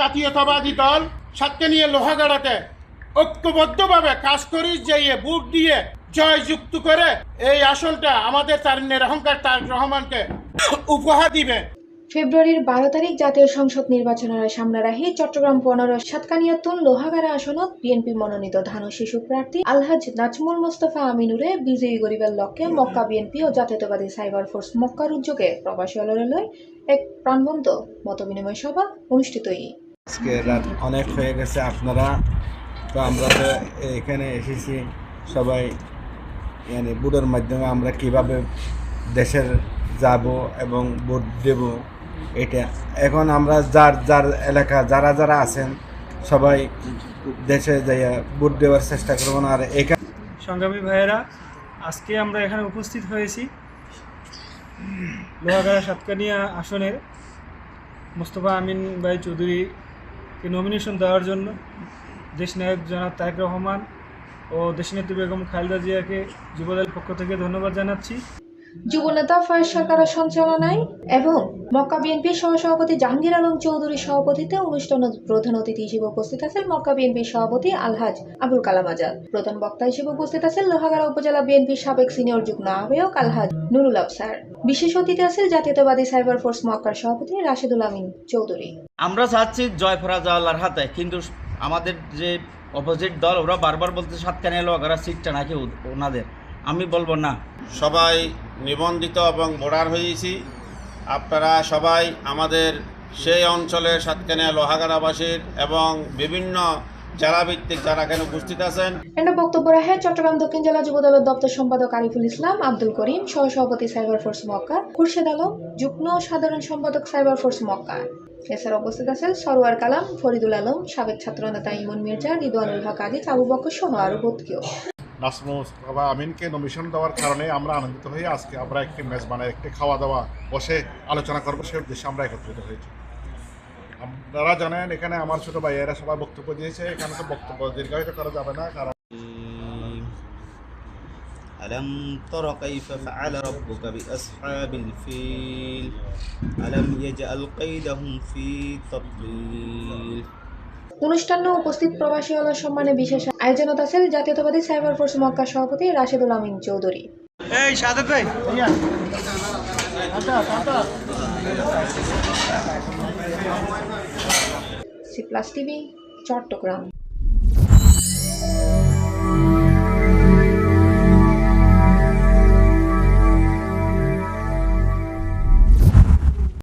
জাতীয়তাবাদী দল সাথে নিয়ে লোহাগাড়াতে ঐক্যবদ্ধভাবে কাজ করি যাইয়ে বুট দিয়ে জয় যুক্ত করে এই আসলটা আমাদের তারিণের অহংকার তার রহমানকে উপহার দিবে। ফেব্রুয়ারির বারো তারিখ জাতীয় সংসদ নির্বাচনের সামনে রাখি চট্টগ্রাম পনেরো সাতকানিয়াতুন লোহাগাড়া আসনত। বিএনপি মনোনীত ধানু শিশু প্রার্থী আলহাজ নাজমুল মোস্তফা আমিনুরে বিজয়ী গরিবের লক্ষ্যে মক্কা বিএনপি ও জাতীয়তাবাদী সাইবার ফোর্স মক্কার উদ্যোগে প্রবাসী অলরেলয় এক প্রাণবন্ত মতবিনিময় সভা অনুষ্ঠিত আজকে অনেক হয়ে গেছে আপনারা। তো আমরা তো এখানে এসেছি সবাই মানে বুটের মাধ্যমে আমরা কীভাবে দেশের যাব এবং ভোট দেব এটা এখন আমরা যার যার এলাকা, যারা যারা আছেন, সবাই দেশে যাইয়া ভোট দেওয়ার চেষ্টা করব না। আর এখানে সংগ্রামী ভাইয়েরা, আজকে আমরা এখানে উপস্থিত হয়েছি লোহাগাড়া সাতকানিয়া আসনের মোস্তফা আমিন ভাই চৌধুরীকে নমিনেশন দেওয়ার জন্য। দেশ নায়ক জনাব তারেক রহমান ও দেশনেত্রী বেগম খালেদা জিয়াকে যুবদলের পক্ষ থেকে ধন্যবাদ জানাচ্ছি। যুবনেতা ফয়েজ সরকারের সঞ্চালনায় এবং মক্কা বিএনপির সহসভাপতি জাহাঙ্গীর আলম চৌধুরীর সভাপতিতে অনুষ্ঠানে প্রধান অতিথি হিসেবে উপস্থিত আছেন মক্কা বিএনপির সভাপতি আলহাজ আবুল কালাম আজাদ। প্রধান বক্তা হিসেবে উপস্থিত আছেন লোহাগাড়া উপজেলা বিএনপির সাবেক সিনিয়র যুগ্ম আহ্বায়ক আলহাজ নুরুল আফসার। বিশেষ অতিথি আছেন জাতীয়তাবাদী সাইবার ফোর্স মক্কার সভাপতি রাশেদুল আমিন চৌধুরী। আমরা চাচ্ছি জয় ফরাজ আল্লাহর হাতে কিন্তু আমাদের যে অপোজিট দল ওরা বারবার বলতে সাতখানে এলো ওরা সিটটা নাকি ওনাদের। আমি বলব না। সবাই নিবন্ধিত এবং ভোটার হয়েছি। আপনারা সবাই আমাদের সেই অঞ্চলের সাতকানিয়া লোহাগাড়াবাসীর এবং বিভিন্ন জেলাভিত্তিক যারা এখানে উপস্থিত আছেন। এন্ড বক্তব্য রাখে চট্টগ্রাম দক্ষিণ জেলা যুবদলের দপ্তর সম্পাদক আরিফুল ইসলাম, আব্দুল করিম, সহসভাপতি cyber force Mecca, Khurshed Alam, যুগ্ম সাধারণ সম্পাদক সাইবার ফোর্স মক্কা। এছাড়া উপস্থিত আছেন সরোয়ার কালাম, ফরিদুল আলম, সাবেক ছাত্রনেতা ইমন মির্জা, রিদওয়ানুল হক আদিজ আবু বকর সহ আরও বোধকেও নাসমুস্তফা আমিনকে নমিশন দেওয়ার কারণে আমরা আনন্দিত হয়ে আজকে আমরা একটি ম্যাচ বানাই একটি খাওয়া দাওয়া বসে আলোচনা করবো সে উদ্দেশ্যে আমরা একত্রিত হয়েছি আপনারা জানেন এখানে আমার ছোট ভাইয়েরা সবাই বক্তব্য দিয়েছে এখানে তো বক্তব্য দীর্ঘায়িত করা যাবে না কারণ ألم تر كيف فعل ربك بأصحاب الفيل ألم يجعل قيدهم في تضليل অনুষ্ঠানে উপস্থিত প্রবাসী হলার সম্মানে বিশেষ আয়োজনত আছেন জাতীয়তাবাদী সাইবার ফোর্স মক্কা সভাপতি রাশেদুল আমিন চৌধুরী। এই সাদত ভাই। C plus TV Chattogram.